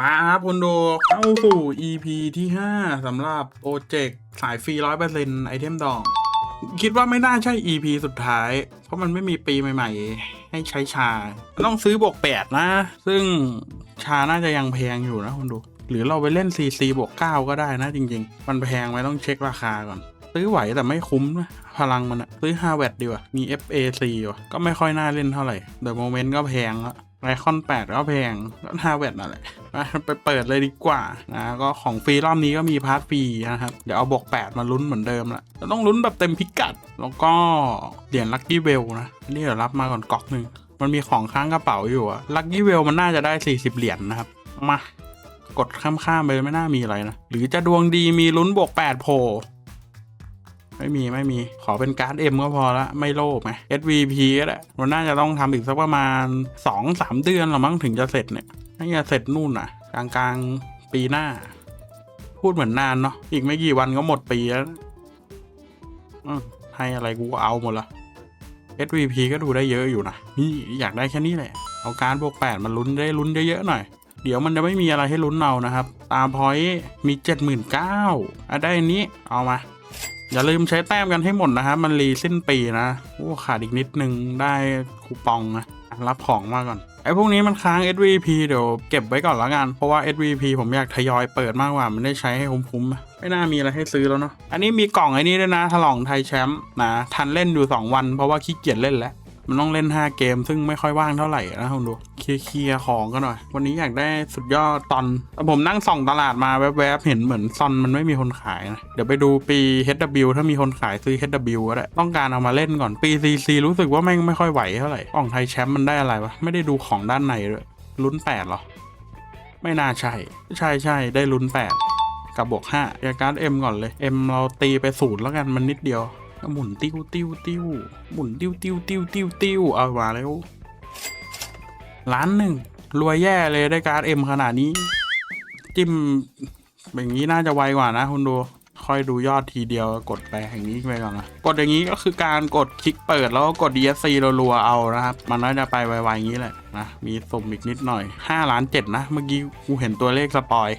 มาครับคุณดูเข้าสู่ EP ที่ 5สำหรับโปรเจกต์สายฟรี100%ไอเทมดอง คิดว่าไม่น่าใช่ EP สุดท้าย เพราะมันไม่มีปีใหม่ ๆ ให้ใช้ชา ต้องซื้อบวก8นะ ซึ่งชาน่าจะยังแพงอยู่นะคุณดู หรือเราไปเล่น CC บวก 9 ก็ได้นะจริง ๆ มันแพงไหมต้องเช็คราคาก่อน ซื้อไหวแต่ไม่คุ้มนะ พลังมันอะซื้อ5แวตดีกว่ามี FAC ว่ะก็ไม่ค่อยน่าเล่นเท่าไหร่เดอะโมเมนต์ก็แพงละ ไรคอน8ก็แพงก็5แวตนั่นแหละไปเปิดเลยดีกว่านะก็ของฟรีรอบนี้ก็มีพาร์ทฟรีนะครับ เดี๋ยวเอาบวก8 มาลุ้นเหมือนเดิมละจะต้องลุ้นแบบเต็มพิกัด แล้วก็เหรียญลัคกี้เวลนะนี่เดี๋ยวรับมาก่อนก๊อกหนึ่งมันมีของค้างกระเป๋าอยู่อะลัคกี้เวลมันน่าจะได้ 40 เหรียญนะครับ มากดข้ามๆไปไม่น่ามีอะไรนะ หรือจะดวงดีมีลุ้นบวก8โผล่ ไม่มีไม่มีขอเป็นการ์ดเอ็มก็พอละไม่โลภไหม SVP ก็ได้มันน่าจะต้องทำอีกสักประมาณ 2-3 เดือนหรอมั้งถึงจะเสร็จเนี่ยน่าจะเสร็จนู่นน่ะ กลางกลางปีหน้า พูดเหมือนนานเนาะอีกไม่กี่วันก็หมดปีแล้วให้อะไรกูก็เอาหมดละ SVP ก็ดูได้เยอะอยู่นะนี่อยากได้แค่นี้แหละ เอาการดบวก8มันลุ้นได้ลุ้นเยอะๆหน่อย เดี๋ยวมันจะไม่มีอะไรให้ลุ้นเอานะครับ ตามพอยต์มี 79,000อะได้อันนี้เอามา อย่าลืมใช้แต้มกันให้หมดนะครับ มันรีสิ้นปีนะโอ้ขาดอีกนิดนึงได้คูปองนะรับของมาก่อนไอ้พวกนี้มันค้าง SVP เดี๋ยวเก็บไว้ก่อนละกัน เพราะว่า SVP ผมอยากทยอยเปิดมากกว่า มันได้ใช้ให้คุ้มๆ ไม่น่ามีอะไรให้ซื้อแล้วเนาะ อันนี้มีกล่องไอ้นี้ด้วยนะ ถลองไทยแชมป์นะ ทันเล่นอยู่ 2 วันเพราะว่าขี้เกียจเล่นแล้ว มันต้องเล่น 5 เกม ซึ่งไม่ค่อยว่างเท่าไหร่นะคุณดูเคลียร์ของกันหน่อย วันนี้อยากได้สุดยอดตอนแต่ผมนั่งส่องตลาดมาแวบๆ เห็นเหมือนซอนมันไม่มีคนขายนะ เดี๋ยวไปดูปี HW ถ้ามีคนขายซื้อ HW ก็ได้ต้องการเอามาเล่นก่อนปี CC รู้สึกว่าแม่งไม่ค่อยไหวเท่าไหร่กล่องไทยแชมป์มันได้อะไรวะไม่ได้ดูของด้านในเลยลุ้นแปดเหรอไม่น่าใช่ ใช่ใช่ได้ลุ้นแปดกับบวกห้าอยาการ์ดเอ็มก่อนเลยเอ็มเราตีไปศูนย์แล้วกันมันนิดเดียว หมุนติ้วติ้วติ้วหมุนติ้วติ้วติ้วติ้วติ้วเอามาแล้วล้านหนึ่งรวยแย่เลยได้การ์ดเอ็มขนาดนี้ จิ้มอย่างนี้น่าจะไวกว่านะคุณดูค่อยดูยอดทีเดียวกดไปอย่างนี้ไปก่อนนะกดอย่างนี้ก็คือการกดคลิกเปิดแล้วก็กด DSC รัวๆเอานะครับ มันน่าจะไปไวๆอย่างนี้แหละนะ มีสุ่มอีกนิดหน่อย 5 ล้าน7นะ เมื่อกี้กูเห็นตัวเลขสปอย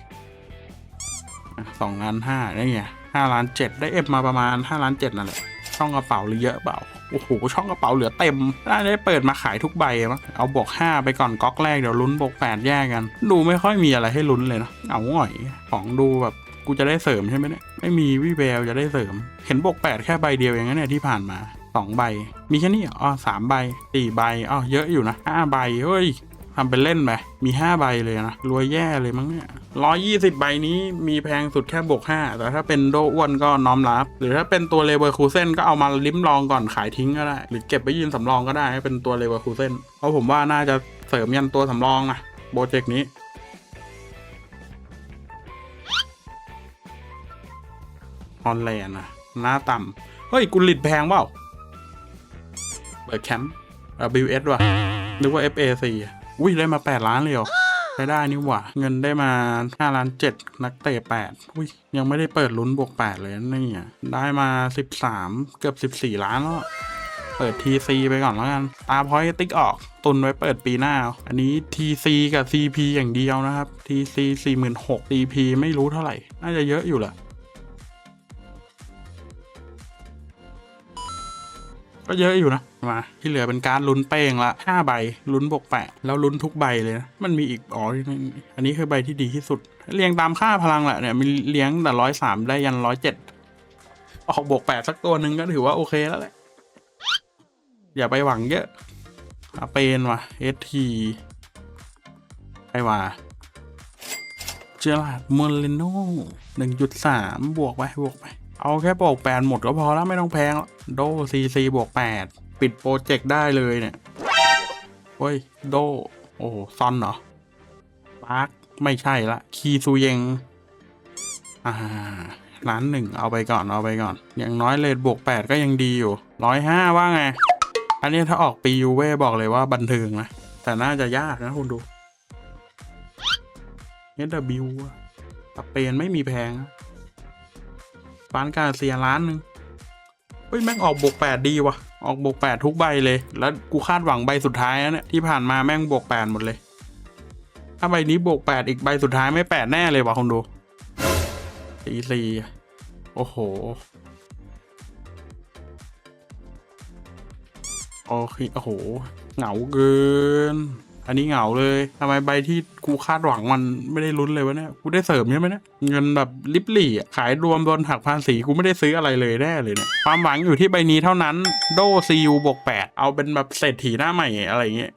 สองล้านห้าได้ไงห้าล้านเจ็ดได้เอฟมาประมาณ5ล้านเจ็ดนั่นแหละ ช่องกระเป๋าหรือเยอะเปล่าโอ้โหช่องกระเป๋าเหลือเต็มน่าจะได้เปิดมาขายทุกใบมั้งเอาบวก5ไปก่อนก๊อกแรกเดี๋ยวลุ้นบวก8แยกกัน ดูไม่ค่อยมีอะไรให้ลุ้นเลยเนาะเอาหน่อยของดูแบบกูจะได้เสริมใช่ไหมเนี่ยไม่มีวิแววจะได้เสริม เห็นบวก8แค่ใบเดียวเองนะเนี่ยที่ผ่านมาสองใบ มีแค่นี้อ๋อสามใบสี่ใบอ๋อเยอะอยู่นะห้าใบเฮ้ย ทำเป็นเล่นไปมีห้าใบเลยนะ รวยแย่เลยมั้งเนี่ยร้อยี่สิบใบนี้มีแพงสุดแค่บวกห้าแต่ถ้าเป็นโดอ้วนก็น้อมรับ หรือถ้าเป็นตัวเลเวอร์คูเซนก็เอามาลิ้มลองก่อนขายทิ้งก็ได้ หรือเก็บไปยืนสำรองก็ได้ให้เป็นตัวเลเวอร์คูเซนเพราะผมว่าน่าจะเสริมยันตัวสำรองนะโปรเจกต์นี้ฮอลแลนด์นะหน้าต่ำเฮ้ยกุลิดแพงเปล่าเปิดแคมป์ WS ว่ะนึกว่า FAC อะ อุ้ยได้มา 8 ล้านเลยเหรอใช้ได้นี่หว่า เงินได้มา5ล้าน7นักเตะ8อุ้ยยังไม่ได้เปิดลุ้นบวก 8 เลยนี่อะได้มา 13 เกือบ 14 ล้านแล้วเปิด TC ไปก่อนแล้วกัน ตาพอยติ๊กออก ตุนไว้เปิดปีหน้า อันนี้ TC กับ CP อย่างเดียวนะครับ TC 46,000 CP ไม่รู้เท่าไหร่ น่าจะเยอะอยู่แหละ ก็เยอะอยู่นะมาที่เหลือเป็นการลุ้นเป้งละห้าใบลุ้นบวกแปะแล้วลุ้นทุกใบเลยนะมันมีอีกอ๋ออันนี้คือใบที่ดีที่สุด เรียงตามค่าพลังแหละเนี่ยมีเลี้ยงแต่ร้อยสามได้ยันร้อยเจ็ดออกบวกแปดสักตัวหนึ่งก็ถือว่าโอเคแล้วแหละอย่าไปหวังเยอะอาเปนว่ะเอทีไปว่าเจอราดมอลเลโน่หนึ่งจุดสามบวกไปบวกไป เอาแค่บวกแปดหมดก็พอแล้วไม่ต้องแพง โดซีซีบวกแปดปิดโปรเจกต์ได้เลยเนี่ยเฮ้ย โด โอ้ซอนเหรอปาร์คไม่ใช่ละ คีซูเยง อ่าล้านหนึ่งเอาไปก่อนเอาไปก่อน อย่างน้อยเลทบวกแปดก็ยังดีอยู่ร้อยห้าว่าไง อันนี้ถ้าออกปียูเว่บอกเลยว่าบันเทิงนะ แต่น่าจะยากนะคุณดู SW อะสเปนไม่มีแพงนะ ฟานกาเซียล้านหนึ่งเฮ้ยแม่งออกบวกแปดดีว่ะออกบวกแปดทุกใบเลย แล้วกูคาดหวังใบสุดท้ายนะเนี่ยที่ผ่านมาแม่งบวกแปดหมดเลยอาใบนี้บวกแปดอีกใบสุดท้ายไม่แปดแน่เลยว่ะคนดูสี่สี่โอ้โห โอเคโอ้โห เหงาเกิน อันนี้เหงาเลยทำไมใบที่กูคาดหวังมันไม่ได้ลุ้นเลยวะเนี่ย กูได้เสริมใช่ไหมเนี่ย เงินแบบลิบหลี่ขายรวมโดนหักภาษีกูไม่ได้ซื้ออะไรเลยแน่เลยเนี่ย ความหวังอยู่ที่ใบนี้เท่านั้น โดซีอูบวกแปดเอาเป็นแบบเศรษฐีหน้าใหม่อะไรเงี้ย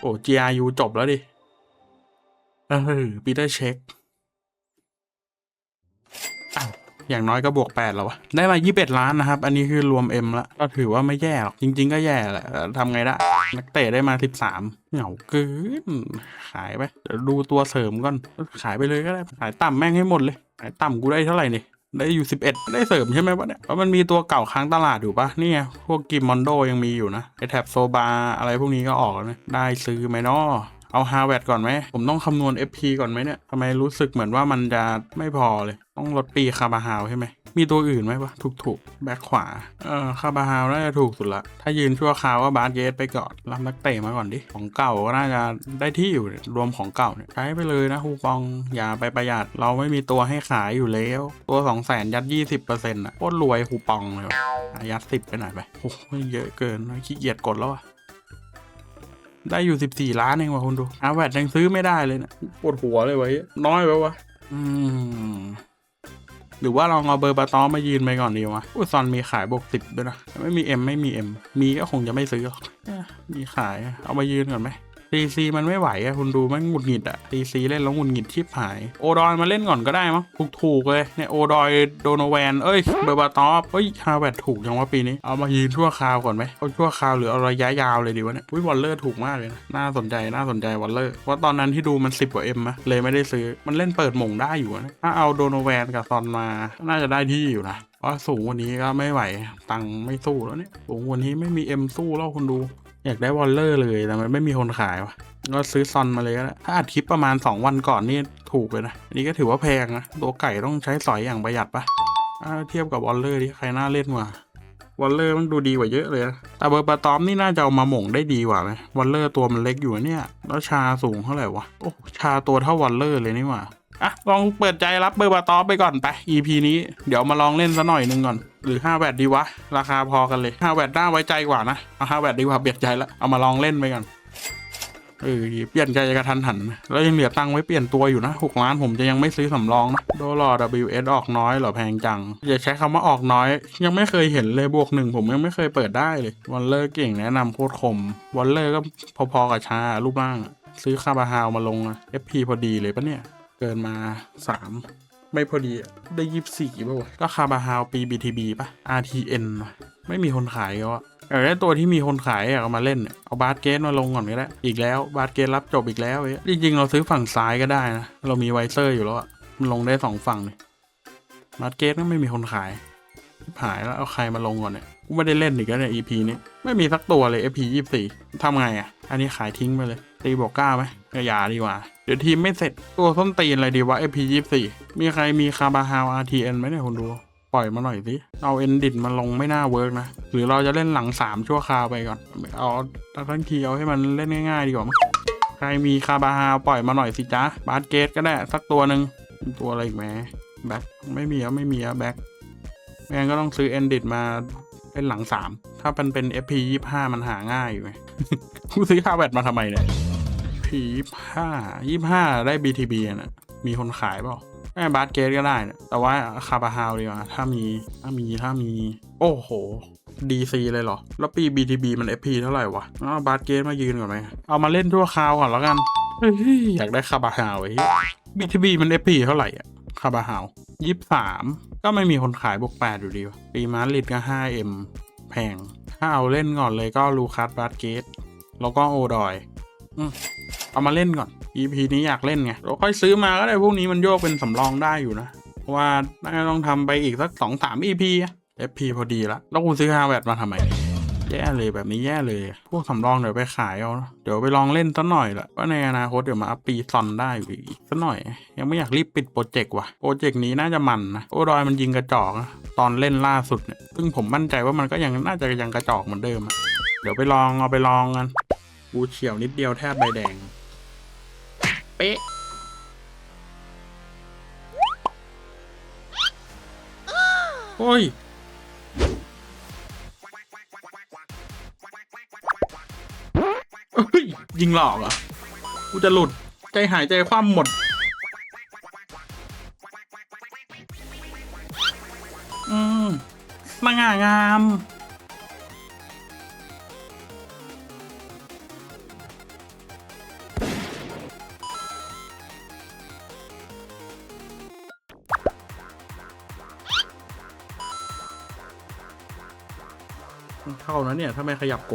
โอ้ GRU จบแล้วดิ เออปีเตอร์เช็ค อย่างน้อยก็บวกแปดแล้ววะได้มายี่สิบล้านนะครับ อันนี้คือรวม M ละก็ถือว่าไม่แย่หรอก จริง ๆ ก็แย่แหละทำไงได้ นักเตะได้มาสิบสามเหงาเกิน ขายไปเดี๋ยวดูตัวเสริมก่อน ขายไปเลยก็ได้ ขายต่ำแม่งให้หมดเลย ขายต่ำกูได้เท่าไหร่นี่ได้อยู่สิบเอ็ดได้เสริมใช่ไหมวะเนี่ยเพราะมันมีตัวเก่าค้างตลาดอยู่ปะนี่ไงพวกกิมมอนโดยังมีอยู่นะไอแท็บโซบาอะไรพวกนี้ก็ออกแล้วนะได้ซื้อไหมเนาะ เอาฮาร์วดก่อนไหม ผมต้องคำนวณ FP ก่อนไหมเนี่ยทำไมรู้สึกเหมือนว่ามันจะไม่พอเลย ต้องลดปีคาบาฮาวใช่ไหม มีตัวอื่นไหมวะ ถูกถูกๆแบ็คขวา เออคาบาฮาวน่าจะถูกสุดละ ถ้ายืนชั่วคราวก็บาสเยสไปก่อนรับนักเตะมาก่อนดิ ของเก่าก็น่าจะได้ที่อยู่เนี่ยรวมของเก่าเนี่ยใช้ไปเลยนะคูปองอย่าไปประหยัด เราไม่มีตัวให้ขายอยู่แล้ว ตัวสองแสนยัดยี่สิบเปอร์เซ็นต์อะโคตรรวยคูปองเลยยัดสิบไปหน่อยไปโอ้โหเยอะเกินขี้เกียจกดแล้วอะ ได้อยู่สิบสี่ล้านเองว่ะคุณดูอาแวดยังซื้อไม่ได้เลยนะปวดหัวเลยไว้ยน้อยไปวะอืมหรือว่าลองเอาเบอร์บาตอมมายืนไปก่อนดีวะอุยซอนมีขายบวกสิบด้วยนะ ไม่มีเอ็มไม่มีเอ็มมีก็คงจะไม่ซื้อหรอกเอ๊ะมีขายอะเอามายืนก่อนไหม ซีซีมันไม่ไหวอะคุณดูมันหงุดหงิดอะซีซีเล่นแล้วหงุดหงิดชิบหาย โอดอยมาเล่นก่อนก็ได้มั้งถูกถูกๆเลยเนี่ยโอดอยโดโนแวนเอ้ยเบอร์บาตอฟเอ้ยฮาแวดถูกจังวะปีนี้เอามายืนชั่วคราวก่อนไหมเอาชั่วคราวหรือเอาระยะยาวเลยดีวะเนี่ยอุ้ยวอลเลอร์ถูกมากเลยนะน่าสนใจน่าสนใจวอลเลอร์เพราตอนนั้นที่ดูมันสิบกว่าเอ็มอะเลยไม่ได้ซื้อมันเล่นเปิดหม่งได้อยู่นะถ้าเอาโดโนแวนกับซอนมาน่าจะได้ที่อยู่นะเพราสูงกว่านี้ก็ไม่ไหว ตังค์ไม่สู้แล้วเนี่ยสูงกว่านี้ไม่มีเอ็มสู้แล้วคุณดู อยากได้วอลเลอร์เลยแต่มันไม่มีคนขายวะก็ซื้อซอนมาเลยก็ได้ถ้าอัดคลิปประมาณ 2 วันก่อนนี่ถูกเลยนะอันนี้ก็ถือว่าแพงนะตัวไก่ต้องใช้สอยอย่างประหยัดปะเทียบกับวอลเลอร์ที่ใครน่าเล่นกว่าวอลเลอร์มันดูดีกว่าเยอะเลยนะแต่เบอร์ปาตอมนี่น่าจะเอามาหม่งได้ดีกว่าไหมวอลเลอร์ตัวมันเล็กอยู่เนี่ย แล้วชาสูงเท่าไหร่วะ โอ้ ชาตัวเท่าวอลเลอร์เลยนี่หว่า อะลองเปิดใจรับเบอร์บาตอไปก่อนไป EP นี้เดี๋ยวมาลองเล่นซะหน่อยหนึงก่อน หรือ 5 แวดดีวะ ราคาพอกันเลย5แวดน่าไว้ใจกว่านะเอา5แวดดีกว่าเปลี่ยนใจละเอามาลองเล่นไปก่อนเออเปลี่ยนใจกระทันหัน แล้วยังเหลือตังค์ไว้เปลี่ยนตัวอยู่นะ6ล้านผมจะยังไม่ซื้อสำรองนะโดลอ WS ออกน้อยเหรอแพงจัง อย่าใช้คำว่าออกน้อย ยังไม่เคยเห็นเลยบวกหนึ่งผมยังไม่เคยเปิดได้เลยวอลเลอร์เก่งแนะนำโคตรคมวอลเลอร์ก็พอๆกับชารูปร่าง ซื้อคาบาฮาวมาลงอะ FP พอดีเลยปะเนี่ย เกินมาสามไม่พอดีได้ยี่สี่ป่าวะก็คาบาฮาวปี BTB ป่ะ RTN ไม่มีคนขายแล้วอะอยากได้ตัวที่มีคนขายอยากมาเล่น เอาบาสเกตมาลงก่อนก็ได้อีกแล้วบาสเกตรับจบอีกแล้วเว้ยจริงๆเราซื้อฝั่งซ้ายก็ได้นะ เรามีไวเซอร์อยู่แล้วอะมันลงได้สองฝั่งเลยบาสเกตก็ไม่มีคนขายหายแล้วเอาใครมาลงก่อนเนี่ยกูไม่ได้เล่นอีกแล้วเนี่ย EP นี้ไม่มีสักตัวเลย FP ยี่สิบสี่ทำไงอะอันนี้ขายทิ้งไปเลย ตีบอกเก้าไหมก็อย่าดีกว่า เดี๋ยวทีมไม่เสร็จตัวส้นตีนอะไรดีวะ FP ยี่สี่มีใครมีคาบาฮาว RTN ไหมเนี่ยคุณดู ปล่อยมาหน่อยสิ เอาเอนดิตมาลงไม่น่าเวิร์กนะ หรือเราจะเล่นหลังสามชั่วคราวไปก่อน เอาทั้งทีเอาให้มันเล่นง่ายๆดีกว่ามีใครมีคาบาฮาวปล่อยมาหน่อยสิจ้าบาสเกตก็ได้สักตัวหนึ่งตัวอะไรอีกไหมแบ็คไม่มีอะไม่มีอะแบ็คไม่งั้นก็ต้องซื้อเอนดิตมาเล่นหลังสามถ้ามันเป็น FP ยี่ห้ามันหาง่ายอยู่ไงกูซื้อคาแวดมาทำไมเนี่ย พีห้ายี่ห้าได้ BTB อะนะมีคนขายเปล่าแม่บาสเกตก็ได้นะแต่ว่าคาบาฮาวดีกว่าถ้ามีถ้ามีถ้ามี โอ้โห DC เลยเหรอ แล้วปี BTB มัน FP เท่าไหร่วะเอาบาสเกตมายืนก่อนไหมเอามาเล่นทั่วคราวก่อนแล้วกันเฮ้ยอยากได้คาบาฮาวไอ้เหี้ย BTB มัน FP เท่าไหร่อะคาบาฮาวยี่สามก็ไม่มีคนขายบวกแปดอยู่ดีวะปีมาริดก็ 5M แพง ถ้าเอาเล่นก่อนเลยก็ลูคัสบาสเกตแล้วก็โอดอยอืม เอามาเล่นก่อน EP นี้อยากเล่นไงเราค่อยซื้อมาก็ได้พวกนี้มันโยกเป็นสำรองได้อยู่นะ เพราะว่าน่าจะต้องทำไปอีกสักสองสาม EP อะ FP พอดีละแล้วคุณซื้อฮาแวดมาทำไมแย่เลยแบบนี้แย่เลย พวกสำรองเดี๋ยวไปขายเอา เดี๋ยวไปลองเล่นสักหน่อยละว่าในอนาคตเดี๋ยวมาอัพปีซอนได้อยู่อีกสักหน่อย ยังไม่อยากรีบปิดโปรเจกต์ว่ะ โปรเจกต์นี้น่าจะมันนะ โอดอยมันยิงกระจอกนะตอนเล่นล่าสุดเนี่ย ซึ่งผมมั่นใจว่ามันก็ยังน่าจะยังกระจอกเหมือนเดิม เดี๋ยวไปลองเอาไปลองกัน กูเฉียวนิดเดียวแทบใบแดง เป๊ะโอ้ยเฮ้ยยิงหลอกเหรอกูจะหลุด ใจหายใจคว่ำหมด อืมสง่างาม เข้านะเนี่ย ถ้าไม่ขยับโก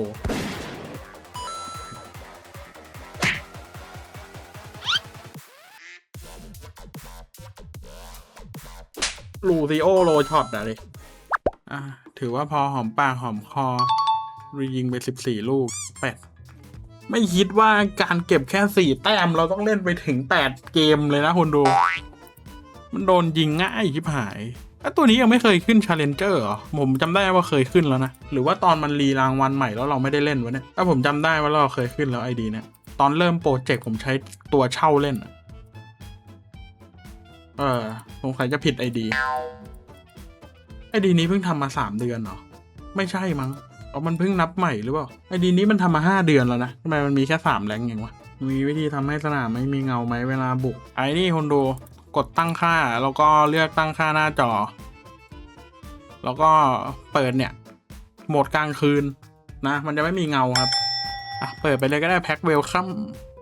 ลูซิโอโรช็อตอะดิอะ ถือว่าพอหอมปากหอมคอรียิงไปสิบสี่ลูกแปดไม่คิดว่าการเก็บแค่สี่แต้มเราต้องเล่นไปถึงแปดเกมเลยนะคุณดู มันโดนยิงง่ายชิบหาย แล้วตัวนี้ยังไม่เคยขึ้นชาเลนเจอร์เหรอ ผมจำได้ว่าเคยขึ้นแล้วนะ หรือว่าตอนมันรีรางวัลใหม่แล้วเราไม่ได้เล่นวะเนี่ยถ้าผมจำได้ว่าเราเคยขึ้นแล้วไอดีเนี่ยตอนเริ่มโปรเจกต์ผมใช้ตัวเช่าเล่น เออสงสัยจะผิดไอดีไอดีนี้เพิ่งทำมาสามเดือนเหรอ ไม่ใช่มั้งเอามันเพิ่งนับใหม่หรือเปล่าไอดีนี้มันทำมาห้าเดือนแล้วนะทำไมมันมีแค่สามแรงเองวะมีวิธีทำให้สนามไม่มีเงาไหมเวลาบุก ไอ้นี่คนดู กดตั้งค่าแล้วก็เลือกตั้งค่าหน้าจอ แล้วก็เปิดเนี่ย โหมดกลางคืนนะ มันจะไม่มีเงาครับ อะ เปิดไปเลยก็ได้แพ็คเวลคัม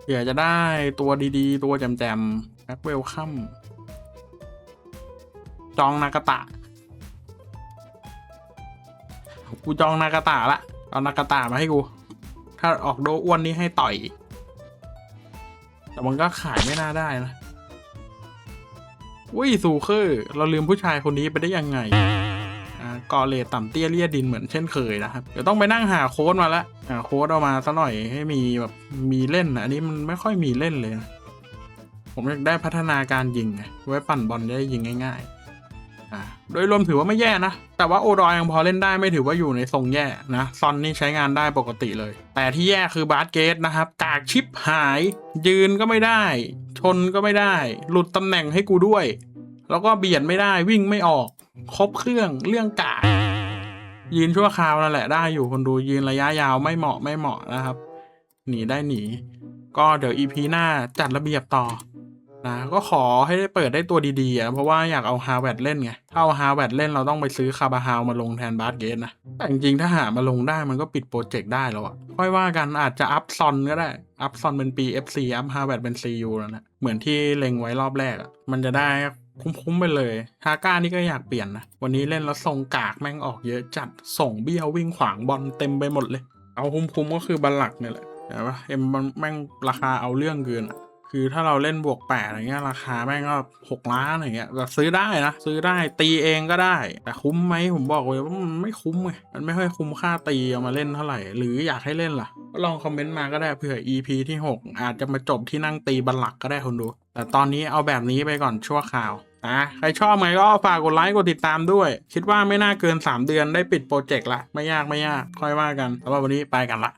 เผื่อจะได้ตัวดีๆ ตัวแจมๆแพ็คเวลคัมจองนากาตะ กูจองนากาตะละ เอานากาตะมาให้กู ถ้าออกโดอ้วนนี่ให้ต่อย แต่มันก็ขายไม่น่าได้นะ วิสูเคอร์เราลืมผู้ชายคนนี้ไปได้ยังไงอ่ากอเลต่ำเตี้ยเลียดินเหมือนเช่นเคยนะครับเดี๋ยวต้องไปนั่งหาโค้ดมาละหาโค้ดเอามาซะหน่อยให้มีแบบมีเล่นนะอันนี้มันไม่ค่อยมีเล่นเลยนะผมอยากได้พัฒนาการยิงไงไว้ปั่นบอลได้ยิงง่าย ๆ โดยรวมถือว่าไม่แย่นะ แต่ว่าโอดอยยังพอเล่นได้ไม่ถือว่าอยู่ในทรงแย่นะ ซอนนี่ใช้งานได้ปกติเลย แต่ที่แย่คือบาสเกตนะครับ กากชิปหาย ยืนก็ไม่ได้ ชนก็ไม่ได้ หลุดตำแหน่งให้กูด้วย แล้วก็เบียดไม่ได้วิ่งไม่ออก ครบเครื่องเรื่องกากยืนชั่วคราวนั่นแหละได้อยู่คนดูยืนระยะยาวไม่เหมาะไม่เหมาะนะครับ หนีได้หนี ก็เดี๋ยวอีพีหน้าจัดระเบียบต่อ นะก็ขอให้ได้เปิดได้ตัวดีๆอะเพราะว่าอยากเอาฮา r ว a r d เล่นไง ถ้าเอาฮา r ว a r d เล่นเราต้องไปซื้อคาบาฮาวมาลงแทนบาสเกตนะ แต่จริงๆถ้าหามาลงได้มันก็ปิดโปรเจกต์ได้แล้วอะค่อยว่ากันอาจจะอัพซอนก็ได้ อัพซอนเป็นปี FC อัพฮา r ว a r d เป็น CU แล้วนะเหมือนที่เล็งไว้รอบแรกอะมันจะได้คุ้มๆไปเลย ฮาก้านี่ก็อยากเปลี่ยนนะ วันนี้เล่นแล้วทรงกากแม่งออกเยอะจัด ส่งเบี้ยววิ่งขวางบอลเต็มไปหมดเลย เอาคุ้มๆก็คือบัลลักเนี่ยแหละแต่ว่าเอ็มแม่งราคาเอาเรื่องเกินอะ คือถ้าเราเล่นบวกแปดอะไรเงี้ยราคาแม่งก็หกล้านอะไรเงี้ยก็ซื้อได้นะ ซื้อได้ตีเองก็ได้ แต่คุ้มไหมผมบอกเลยว่ามันไม่คุ้มไงมันไม่ค่อยคุ้มค่าตีเอามาเล่นเท่าไหร่ หรืออยากให้เล่นล่ะ ก็ลองคอมเมนต์มาก็ได้เผื่อ EP ที่ 6 อาจจะมาจบที่นั่งตีบัลลักก็ได้คนดู แต่ตอนนี้เอาแบบนี้ไปก่อนชั่วคราวนะใครชอบไหมก็ฝากกดไลค์กดติดตามด้วย คิดว่าไม่น่าเกิน 3 เดือนได้ปิดโปรเจกต์ละ ไม่ยากไม่ยาก ค่อยว่ากันสำหรับวันนี้ไปกันละ